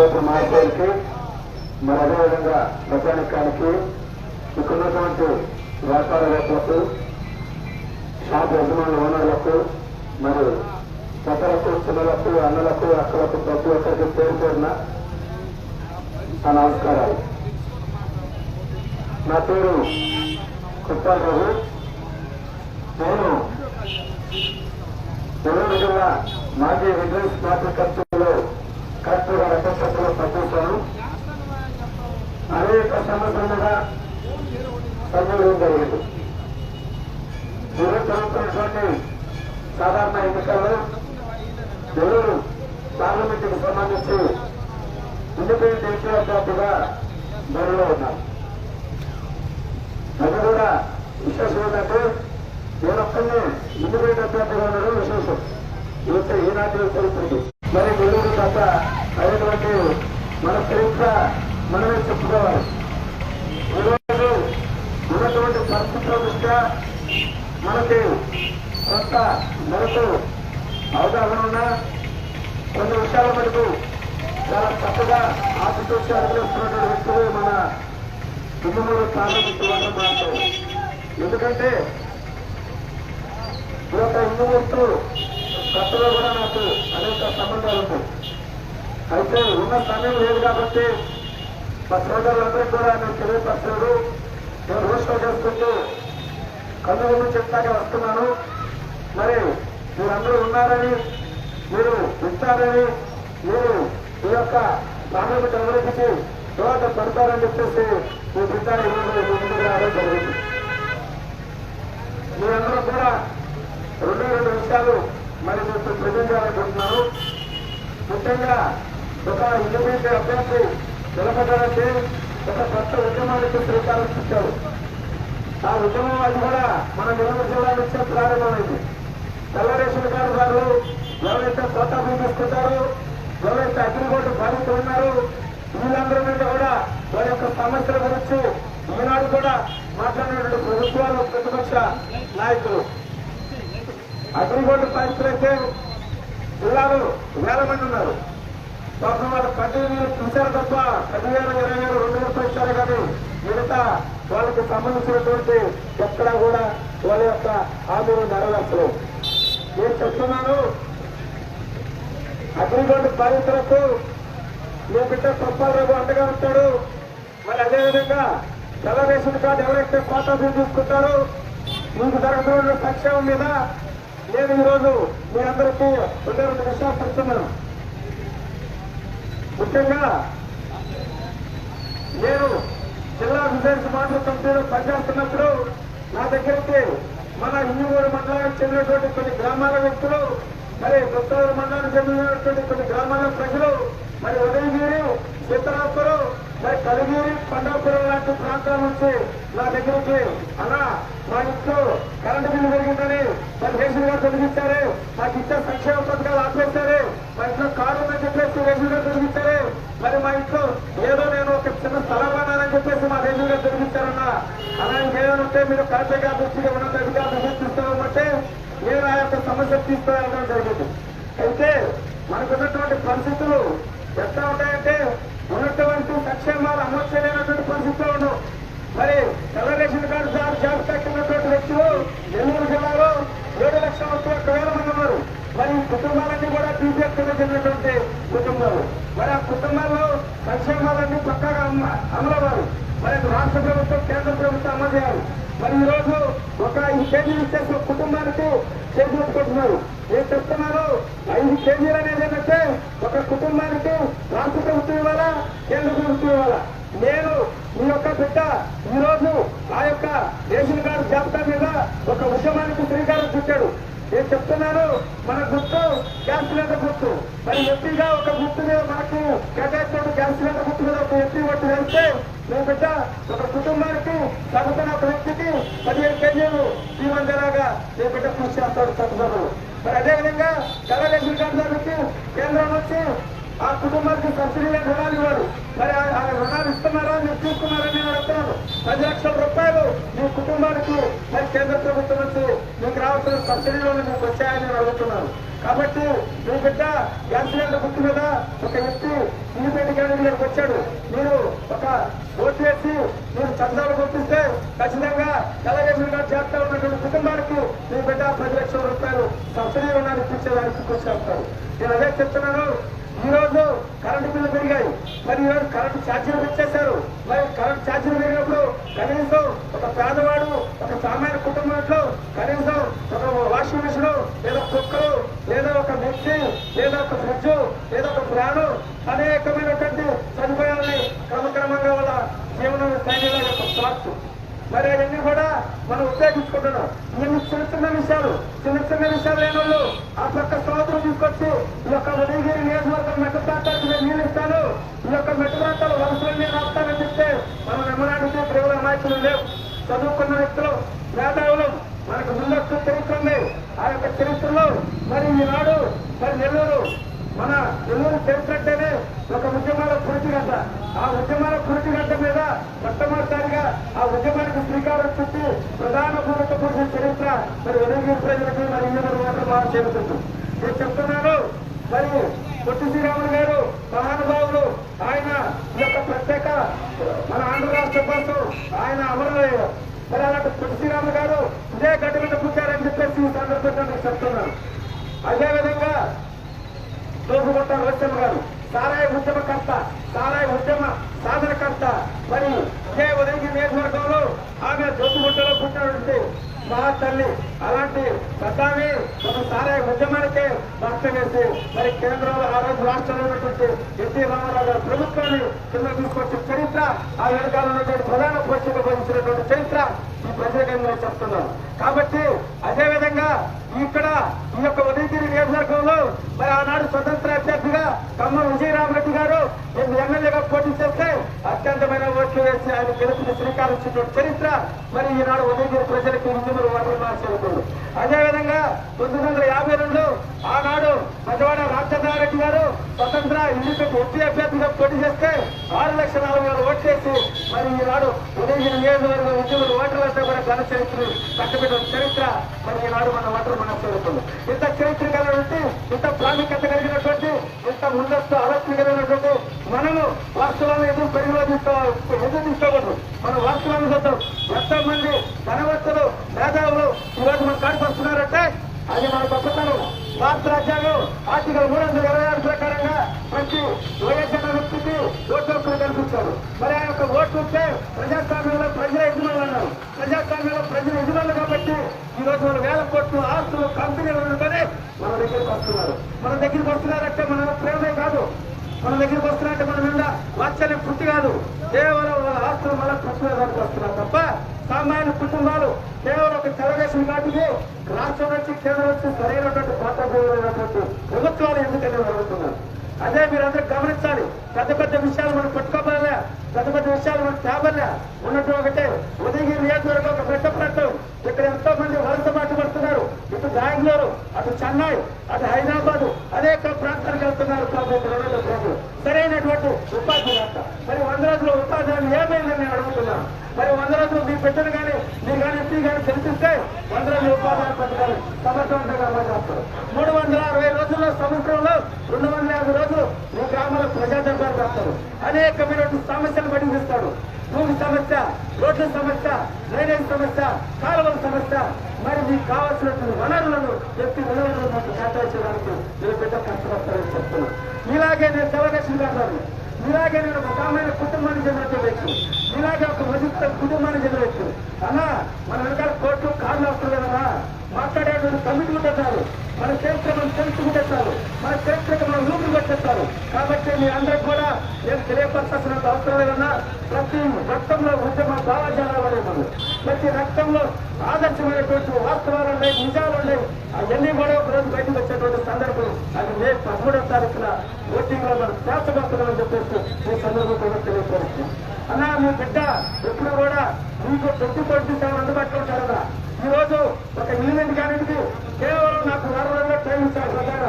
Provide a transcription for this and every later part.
క్షేత్ర మహాశయులకి మరి అదేవిధంగా ప్రజానికానికి ఇక్కడున్నటువంటి వ్యాపారవేత్తలకు షాప్ యజమానుల ఓనర్లకు మరి పెద్దలకు చిన్నలకు అన్నలకు అక్కలకు ప్రతి ఒక్కరికి పేరు పేరున నా నమస్కారాలు. నా పేరు కుప్పాల్ రఘు నేను నెల్లూరు జిల్లా మాజీ విజిలెన్స్ పార్టీ కర్తృలో కలెక్టర్గా రక్షకులు పంపించాను అనేక సంవత్సరాలుగా పనిచేయడం జరిగింది ఈరోజు జరుగుతున్నటువంటి సాధారణ ఎన్నికల్లో నెల్లూరు పార్లమెంటుకు సంబంధించి ఇండిపెండెంట్ ఎంపీ అభ్యర్థిగా బరిలో ఉన్నారు అది కూడా విశేషం ఏంటంటే నేను ఒక్కనే ఇండిపెండెంట్ అభ్యర్థిగా ఉండడం విశేషం ఇవైతే ఈనాటి చరిత్రకి మరి నెల్లూరు గత అయినటువంటి మన చరిత్ర మనమే చెప్పుకోవాలి. ఈరోజు ఉన్నటువంటి పరిస్థితుల దృష్ట్యా మనకి కొంత మనకు అవగాహన ఉన్నా కొన్ని విషయాల మటుకు చాలా చక్కగా ఆశితూచి అడుగుతున్నటువంటి వ్యక్తులు మన కుటుంబంలో ప్రారంభించడం మాట్లాడు ఎందుకంటే ఈ యొక్క హిందూ వ్యక్తులు గతంలో కూడా నాకు అనేక సంబంధాలు ఉన్నాయి అయితే ఉన్న సమయం లేదు కాబట్టి మా సోదరులందరూ కూడా నేను తెలియపరచలేదు. నేను రోషం చేసుకుంటూ కళ్ళు చెప్తానే వస్తున్నాను. మరి మీరందరూ ఉన్నారని మీరు ఇస్తారని మీరు ఈ యొక్క పార్లమెంట్ అభివృద్ధికి దోహద పడతారని చెప్పేసి మీ బిడ్డ ఈరోజు మీ ముందుకు రావడం జరిగింది. మీరందరూ కూడా రెండు రెండు విషయాలు మరి మీకు ప్రజెంట్ ముఖ్యంగా ఒక ఇండిపెండెంట్ అభ్యర్థి నిలబడ్డారంటే ఒక కొత్త ఉద్యమానికి శ్రీకారం చుట్టారు ఆ ఉద్యమం అది కూడా మన నెల్లూరు జిల్లా నుంచే ప్రారంభమైంది. తెల్లరేషన్ కార్డు గారు ఎవరైతే కొత్త తీసుకుంటారో ఎవరైతే అగ్రిగోల్డ్ బాధితులు ఉన్నారు వీళ్ళందరి మీద కూడా వారి యొక్క సమస్యల గురించి ఈనాడు కూడా మాట్లాడినటువంటి ప్రభుత్వాలు ప్రతిపక్ష నాయకులు. అగ్రిగోల్డ్ బాధితులైతే జిల్లాలో వేల మంది ఉన్నారు కోసం వాళ్ళు పదివేలు చూశారు తప్ప పదివేల ఇరవై వేలు రెండు వేలు ఇచ్చారు కానీ మిగతా వాళ్ళకి సంబంధించినటువంటి ఎక్కడా కూడా వాళ్ళ యొక్క హామీలు నెరవేర్చలేదు. నేను చెప్తున్నాను అగ్రిగోల్డ్ బాధితులకు మీ బిడ్డ తప్పాలకు అండగా ఉంటాడు. మరి అదేవిధంగా తెల్ల రేషన్ కార్డు ఎవరైతే పాత తీసుకుంటారో మీకు జరుగుతున్న సంక్షేమం మీద నేను ఈరోజు మీ అందరికీ రెండు రెండు విషయాలు చెప్తున్నాను ముఖ్యంగా నేను జిల్లా విజయన్స్ మాటల కమిటీలో పనిచేస్తున్నప్పుడు నా దగ్గరికి మన హిందూరు మండలానికి చెందినటువంటి కొన్ని గ్రామాల వ్యక్తులు మరి కొత్తూరు మండలానికి చెందినటువంటి కొన్ని గ్రామాల ప్రజలు మరి ఉదయగిరి సీతారాపురం మరి కలిగిరి పండాపురం లాంటి ప్రాంతాల నుంచి నా దగ్గరికి అలా మా ఇంట్లో కరెంటు బిల్లు పెరిగిందని రేషన్ కార్డు తొలగిస్తారే. మాకు ఇచ్చే సంక్షేమ పథకాలు ఆపేస్తారే. మా ఇంట్లో కారు ఉందని చెప్పేసి రేషన్ కార్డు తొలగిస్తారే. మరి మా ఇంట్లో ఏదో నేను ఒక చిన్న స్థలం అన్నానని చెప్పేసి మా రేషన్ కార్డు తొలగిస్తారన్న. అలాంటి ఇంకేమైనా మీరు కలెక్టర్ గారు దృష్టిగా ఉన్నత అధికారులు సూచిస్తామంటే నేను ఆ యొక్క సమస్య తీసుకురావడం జరిగింది అయితే మనకున్నటువంటి పరిస్థితులు ఎట్లా ఉంటాయంటే ఉన్నటువంటి సంక్షేమాలు అమలు చేయలేనటువంటి పరిస్థితులు ఉండవు. మరి తెల్ల రేషన్ కార్డు జాబ్ జాబ్ ఉన్నటువంటి వ్యక్తులు నెల్లూరు జిల్లాలో ఏడు లక్షల ముప్పై ఒక్క వేల మంది ఉన్నారు. మరి కుటుంబాలన్నీ కూడా బీజేపీ కింద చెందినటువంటి కుటుంబాలు. మరి ఆ కుటుంబాల్లో సంక్షేమాలన్నీ పక్కాగా అమలవ్వాలి. మరి రాష్ట్ర ప్రభుత్వం కేంద్ర ప్రభుత్వం అమలు చేయాలి. మరి ఈ రోజు ఒక ఐదు కేజీలు ఇచ్చేసి ఒక కుటుంబానికి చేసి పెట్టుకుంటున్నారు. నేను చెప్తున్నాను ఐదు కేజీలు అనేది ఏంటంటే ఒక కుటుంబానికి రాష్ట్ర ప్రభుత్వం ఇవ్వాలా కేంద్ర ప్రభుత్వం ఇవ్వాలా? నేను మీ యొక్క బిడ్డ ఈ రోజు ఆ యొక్క రేషన్ కార్డు జాబితా మీద ఒక ఉద్యమానికి శ్రీకారం చుట్టాడు. నేను చెప్తున్నాను మన గుర్తు గ్యాస్ సిలిండర్ గుర్తు. మరి ఎంపీగా ఒక గుర్తు మీద మనకు కేటాయించిన గ్యాస్ సిలిండర్ గుర్తు మీద ఒక ఎంపీ ఓటు వెళ్తే మీ బిడ్డ ఒక కుటుంబానికి సగటున ఒక వ్యక్తికి పదిహేను కేజీలు శ్రీమంతలాగా మీ బిడ్డ కృషి చేస్తాడు చట్టసభలు మరి అదేవిధంగా తెల్ల రేషన్ కార్డుదారులకి కేంద్రం నుంచి ఆ కుటుంబానికి సబ్సిడీగా రుణాలు ఇవ్వరు. మరి ఆ రుణాలు ఇస్తున్నారా? మీరు తీసుకున్నారని నేను అడుగుతున్నాను. పది లక్షల రూపాయలు మీ కుటుంబానికి మరి కేంద్ర ప్రభుత్వం నుంచి మీకు రావాల్సిన సబ్సిడీలోనే మీకు వచ్చాయని నేను అడుగుతున్నాను. కాబట్టి మీ బిడ్డ గ్యాస్ గుర్తు మీద ఒక వ్యక్తి ఇండిపెండెంట్ క్యాండిడేట్ వచ్చాడు. మీరు ఒక ఓటు వేసి మీరు చందాలు గుర్తిస్తే ఖచ్చితంగా తెలుగుదేశం గారు చేస్తా ఉన్నటువంటి కుటుంబానికి మీ బిడ్డ పది లక్షల రూపాయలు సబ్సిడీ రుణాలు ఇప్పించేదానికి కృషి చేస్తారు. నేను అదే చెప్తున్నాను. ఈరోజు కరెంటు బిల్లు పెరిగాయి. మరి ఈ రోజు కరెంటు ఛార్జీలు పెంచేశారు. మరి కరెంటు ఛార్జీలు పెరిగినప్పుడు కనీసం ఒక పేదవాడు ఒక సామాన్య కుటుంబంలో కనీసం ఒక వాషింగ్ మిషన్ లేదా కుక్కలు లేదా ఒక మిక్సీ లేదా ఒక ఫ్రిడ్జ్ లేదా ఒక ఫ్యాను అనేకమైనటువంటి సదుపాయాలని క్రమక్రమంగా వాళ్ళ జీవన శైలిలో యొక్క స్వార్థం. మరి అవన్నీ కూడా మనం ఉపయోగించుకుంటున్నాం. ఇవన్నీ చిన్న చిన్న విషయాలు చిన్న చిన్న విషయాలు లేని వాళ్ళు ఆ పక్క సముద్రం తీసుకొచ్చి ఈ యొక్క ఉదయం నియోజకవర్గం మెట్ట నేను నీళ్ళు ఇస్తాను ఈ యొక్క మెట్ట ప్రాంతాలు వలసలు నేను ఆపుతానని చెప్తే మనం నమ్మడానికి ప్రేమ నాయకులు లేవు. చదువుకున్న వ్యక్తులు మేధావులు మనకు ముందస్తు చరిత్ర ఉంది. ఆ యొక్క చరిత్రలో మరి ఈనాడు మరి నెల్లూరు మన నెల్లూరు చరిత్రంటేనే ఒక ఉద్యమాల పురిటిగడ్డ ఆ ఉద్యమాల పురిటిగడ్డ మీద మొట్టమొదటిసారిగా ఆ ఉద్యమానికి శ్రీకారం చుట్టి ప్రధాన భూమిక పురుషుల చరిత్ర మరి ఉదయగిరి ప్రజలకి మరి ఇంజనీర్ మాత్రం బాగా చేరుతుంది. నేను చెప్తున్నాను మరి పొట్టి శ్రీరాములు గారు మహానుభావులు ఆయన యొక్క ప్రత్యేక మన ఆంధ్ర రాష్ట్ర కోసం ఆయన అమరులయ్యారు మరి అలాంటి పొట్టి శ్రీరాములు గారు ఇదే గడ్డ మీద పుట్టారని చెప్పేసి ఈ సందర్భంగా నేను చెప్తున్నాను అదేవిధంగా తోపుకొట్ట రోషమ్మ గారు సారాయి ఉద్యమకర్త సారాయి ఉద్యమ సాధనకర్త. మరి ఇదే ఉదయం నియోజకవర్గంలో ఆమె జోతుగుట్టలో పుట్టినటువంటి మా తల్లి అలాంటి పెద్దామి ఒక సారే ఉద్యమానికి భర్త వేసి మరి కేంద్రంలో ఆ రోజు రాష్ట్రంలో ఉన్నటువంటి ఎన్టీ రామారావు గారి ప్రభుత్వాన్ని కింద తీసుకొచ్చిన చరిత్ర ఆ వెనకాల ఉన్నటువంటి ప్రధాన పోషక వహించినటువంటి చరిత్ర ఈ ప్రత్యేకంగా చెప్తున్నాను. కాబట్టి అదే విధంగా ఇక్కడ ఈ యొక్క ఉదయగిరి నియోజకవర్గంలో మరి ఆనాడు స్వతంత్ర అభ్యర్థిగా కమ్మ విజయరామరెడ్డి గారు ఎమ్మెల్యేగా పోటీ చేస్తే అత్యంతమైన ఓట్లు వేసి ఆయన గెలుపుని శ్రీకారం చరిత్ర మరి ఈనాడు ఉదయగిరి ప్రజలకు హిందువులు ఓట్లు మార్చేయకూడదు అదేవిధంగా పంతొమ్మిది వందల యాభై రెండు ఆనాడు మజవాడ రామచంద్రారెడ్డి గారు స్వతంత్ర ఇండిపెండెంట్ ఎంపీ అభ్యర్థిగా పోటీ చేస్తే ఆరు లక్షల నలభై వేల ఓట్లేసి మరి ఈనాడు ఉదయగిరి నియోజకవర్గం ఉద్యోగులు ఓటర్లంతా కూడా ఘన చరిత్ర కట్టబెట్టిన చరిత్ర మరి ఈనాడు మన ఓటర్ మన చేరుతుంది ఇంత చరిత్ర కలిగినటువంటి ఇంత ప్రాముఖ్యత కలిగినటువంటి ఇంత ముందస్తు ఆలోచన కలిగినటువంటి మనము వాస్తవాలను ఎదురు పరిగణలో తీసుకో ఎదురు తీసుకోకూడదు మన వాస్తవాలను చూద్దాం. ఎంతో మంది ధనవంతులు మేధావులు ఈరోజు మన కాడికి వస్తున్నారంటే అది మన గొప్పతనం. భారత రాజ్యాంగం ఆర్టికల్ మూడు వందల ఇరవై ఆరు ప్రకారంగా ప్రతి వైఎస్ఆర్ వ్యక్తికి ఓటు హక్కులు కల్పించారు మరి ఆ యొక్క ఓటు ఉంటే ప్రజాస్వామ్యంలో ప్రజల యజమానులు అన్నారు ప్రజాస్వామ్యంలో ప్రజల యజమానులు ఈ రోజు వాళ్ళు వేల కోట్లు ఆస్తులు కంపెనీలు ఉండగానే మన దగ్గరికి వస్తున్నారు. మన దగ్గరికి వస్తున్నారంటే మన ప్రేమే కాదు. మన దగ్గరికి వస్తున్నారంటే మన మీద వాత్సల్యం పుట్టి కాదు. కేవలం వాళ్ళ ఆస్తులు మళ్ళీ ప్రశ్నడానికి వస్తున్నారు తప్ప సామాన్య కుటుంబాలు కేవలం ఒక తెలుగుదేశం పార్టీకి రాష్ట్రం నుంచి కేంద్రం నుంచి సరైనటువంటి పాత్ర ప్రభుత్వాలు ఎందుకని అడుగుతున్నారు? అదే మీరందరూ గమనించాలి. పెద్ద పెద్ద విషయాలు మనం పట్టుకోవాలే? పెద్ద పెద్ద విషయాలు మనం తేబలే ఉన్నట్టు ఒకటే ఉదయగిరి నియోజకవర్గం ఒక పెద్ద ప్రాంతం. ఇక్కడ ఎంతో మంది వలస బాట పడుతున్నారు ఇటు బెంగళూరు అటు చెన్నై అటు హైదరాబాద్ అనేక ప్రాంతాలకు వెళ్తున్నారు కాబట్టి రెండు సరైనటువంటి ఉపాధి మరి వంద రోజుల ఉపాధి ఏమైందని నేను అడుగుతున్నాను. మరి వంద రోజులు మీ బిడ్డను కానీ మీరు కానీ ఎంపీ కానీ తెలిపిస్తే వంద రోజుల ఉపాధి పథకాలు సమర్థవంతంగా అమలు చేస్తారు మూడు వందల అరవై రోజుల్లో సంవత్సరంలో రెండు వందల యాభై రోజులు మీ గ్రామంలో ప్రజా దర్బారు పెడతారు అనేకమైనటువంటి సమస్యలు పడిపిస్తాడు భూమి సమస్య రోడ్ల సమస్య డ్రైనేజ్ సమస్య కాలువల సమస్య మరి మీకు కావాల్సినటువంటి వనరులను వ్యక్తి వనరులను మాకు కేటాయించడానికి మీరు బిడ్డ కష్టపడతారని చెప్తున్నాను ఇలాగే నేను తెలంగాణ గారు ఇలాగే నేను ఒక సామాన్య కుటుంబాన్ని చెందినట్టు వ్యక్తి. ఇలాగే ఒక మధ్య కుటుంబాన్ని చెందిన వ్యక్తి. అన్నా మన వెనకాల కోర్టు కార్లు వస్తుంది కదా మాట్లాడేటువంటి కమిటీలు పెట్టారు మన చరిత్ర మనం తెలుసుకుంటే చాలు మన చరిత్రకు మనం రూపులు పెట్టేస్తారు. కాబట్టి మీ అందరికి కూడా నేను తెలియపరచాల్సినంత అవసరం లేదన్నా ప్రతి రక్తంలో ఉద్యమ భావజాలాలు అనేవి ప్రతి రక్తంలో ఆదర్శమైనటువంటి వాస్తవాలు ఉన్నాయి నిజాలు ఉన్నాయి. అవన్నీ కూడా ఒక రోజు బయటకు వచ్చేటువంటి సందర్భం అది మే పదమూడవ తారీఖున ఓటింగ్లో మనం చేర్చబడుతున్నామని చెప్పేసి ఈ సందర్భం కూడా తెలియపరుస్తుంది అన్నా మీ బిడ్డ ఎప్పుడు కూడా మీకు ట్వంటీ ట్వంటీ సెవెన్ అందుబాటులో ఉంటారు కదా. ఈ రోజు ఒక ఈవెంట్ కానిది కేవలం నాకు వారం రోజులు టైం ఇచ్చారు ప్రధాన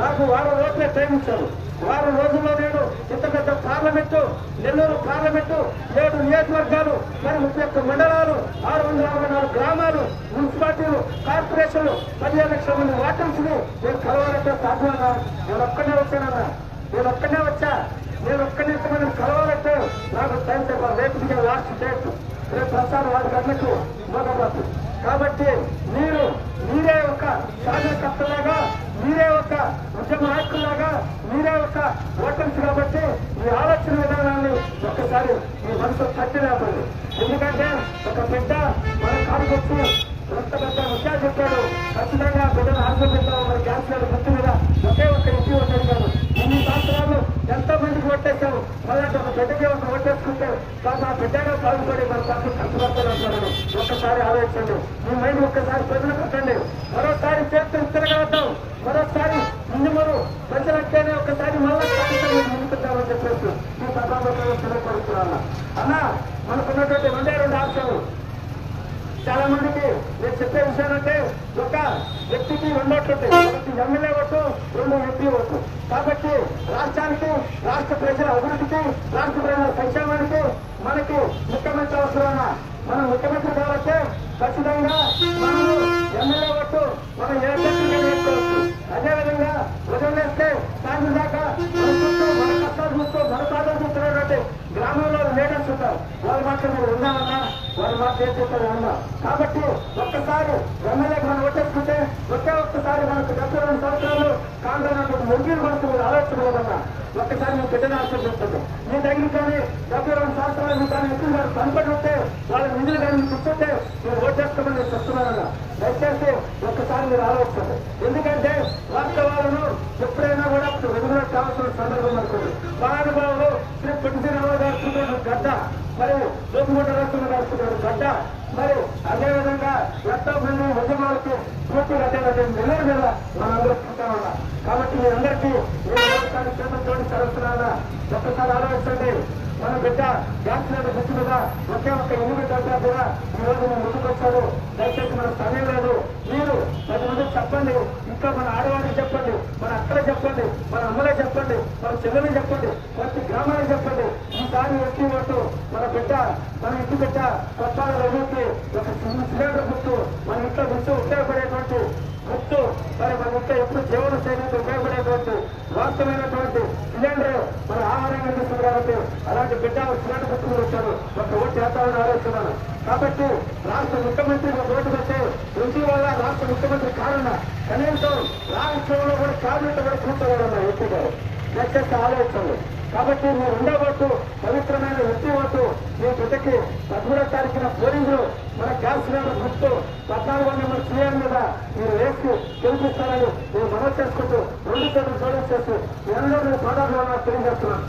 నాకు వారం రోజులే టైం ఇచ్చారు వారం రోజుల్లో నేను ఇంత పెద్ద పార్లమెంటు నెల్లూరు పార్లమెంటు ఏడు నియోజకవర్గాలు మరి ముప్పై ఒక్క మండలాలు ఆరు వందల అరవై నాలుగు గ్రామాలు మున్సిపాలిటీలు కార్పొరేషన్లు పదిహేను లక్షల మంది వాటర్స్ నేను కలవాలంటే సాధ్యమన్నా నేను ఒక్కనే వచ్చానన్నా. నేను ఒక్కనే వచ్చా? నేను ఒక్కనే మనం కలవాలంటే నాకు టైం చెప్పాలి రేపు లాస్ట్ డేట్. రేపు ప్రసాద్ వారి గంటలకు మొదలవుతుంది కాబట్టి మీరు మీరే ఒక శాసనకర్తలాగా మీరే ఒక ఉద్యమ నాయకులాగా ఓటర్స్ కాబట్టి ఈ ఆలోచన విధానాన్ని ఒక్కసారి మీ మనసు తట్టి లేపండి ఎందుకంటే ఒక బిడ్డ మన కాడుకొచ్చి ఎంత పెద్ద విషయాలు చెప్పాడు. ఖచ్చితంగా బిడ్డను ఆశపెట్టాము మన గ్యాస్ లేదు గుర్తు మీద ఒకే ఒక్క ఇంటి ఓటేశారు ఇన్ని సంవత్సరాలు ఎంతో మందికి ఓటేశాము అలాంటి ఒక బిడ్డకి ఒక ఓటేసుకుంటే పాప ఆ బిడ్డగా బాగుపడి మన పాప కష్టపడుతున్నారు ఒక్కసారి ఆలోచించండి. మీ మైండ్ ఒక్కసారి ప్రజలు పెట్టండి. మరోసారి చేతులు తిరగలుగుతాం మరోసారి ముందు ప్రజలంటేనే ఒకసారి మళ్ళా ఖచ్చితంగా ముందుకుంటామని ఈ సభాపతిలో తెలియపడుతున్నాను అన్న మనకున్నటువంటి రెండే రెండు ఆశలు చాలా మందికి నేను చెప్పే విషయం అంటే ఒక వ్యక్తికి రెండు ఓట్లు ఒకటి ఎమ్మెల్యే ఓటు రెండు ఎంపీ ఓటు. కాబట్టి రాష్ట్రానికి రాష్ట్ర ప్రజల అభివృద్ధికి రాష్ట్ర ప్రజల సంక్షేమానికి వాళ్ళు కాబట్టి ఒక్కసారి ఎమ్మెల్యే మనం ఓటేసుకుంటే ఒకే ఒక్కసారి మనకు డెబ్బై రెండు సంవత్సరాలు కాంగ్రెస్ ముగ్గురు మనకు మీరు ఆలోచన ఒక్కసారి ఒక్కసారి మీ బిడ్డను చెప్తుంది మీ దగ్గర కానీ డెబ్బై రెండు సంవత్సరాలు మీ కానీ ఎక్కువ గారు కనపడి ఉంటే వాళ్ళ నిధులు కానీ కూర్చుంటే మీరు ఓటేసుకోమని నేను చెప్తున్నానన్నా. దయచేసి ఒక్కసారి మీరు ఆలోచించండి. ఎందుకంటే వాస్తవాలను ఎప్పుడైనా కూడా రెగ్యులర్ కావాల్సిన సందర్భం అనుకోండి. మహానుభావులు శ్రీ పెట్టురావు గారు గడ్డ మరియు లోపుగుంట రాష్ట్రంలో నడుస్తున్నారు గడ్డ. మరియు అదేవిధంగా ఎంతో మంది ఉద్యమాలకి పూర్తి అదేవిధంగా నిలవ మీద మనందరూ చూస్తా కాబట్టి మీ అందరికీ నేను ఒకసారి చేతులు తోడి ఒక్కసారి ఆలోచించండి. మన బిడ్డ గ్యాస్ సిలిండర్ గుర్తు మీద ఒకే ఒక్క ఎనిమిది గంటల కూడా ఈ రోజు మేము ముందుకు వచ్చారు దయచేసి మనకు సమయం లేదు. మీరు పది మందికి చెప్పండి. ఇంకా మన ఆడవాళ్ళకి చెప్పండి. మన అక్కలే చెప్పండి. మన అమ్మలే చెప్పండి. మన చెల్లెలు చెప్పండి. ప్రతి గ్రామానికి చెప్పండి. ఈసారి వచ్చి మన బిడ్డ మన ఇంటి బిడ్డ కొత్తాల రవికి ఒక సిలిండర్ గుర్తు. మన ఇంట్లో గుర్తు ఉపయోగపడేటువంటి గుర్తు. మరి మన ఇంట్లో ఎప్పుడు జీవన శైలికి ఉపయోగపడేటువంటి వాస్తవమైనటువంటి సిలిండర్ మన ఆహారంగా తీసుకుంది కాబట్టి అలాంటి బిడ్డ సిలిండర్ గుర్తులు వచ్చాను ఒక ఓటు చేస్తామని ఆలోచిస్తున్నాను. కాబట్టి రాష్ట్ర ముఖ్యమంత్రి ఒక ఓటు పెట్టే ఎంపీ వల్ల రాష్ట్ర ముఖ్యమంత్రి కారణ కనీసం రాష్ట్రంలో కూడా క్యాబినెట్ కూడా కూర్చోవడం ఎంపీ గారు. దక్షత ఆలోచనలు. కాబట్టి మీరు ఉండవద్దు పవిత్రమైన వృత్తి వద్దు మీ బిడ్డకి పదమూడో తారీఖున పోలింగ్లు. మన గ్యాస్ సిలిండర్ గుర్తు. పద్నాలుగు వందల మంది సీఎం మీద మీరు వేసి గెలిపిస్తారని మీరు మనవి చేసుకుంటూ రెండు చేతులు జోడీ చేస్తూ ఎన్నో మీరు సాధారణ తెలియజేస్తున్నాను.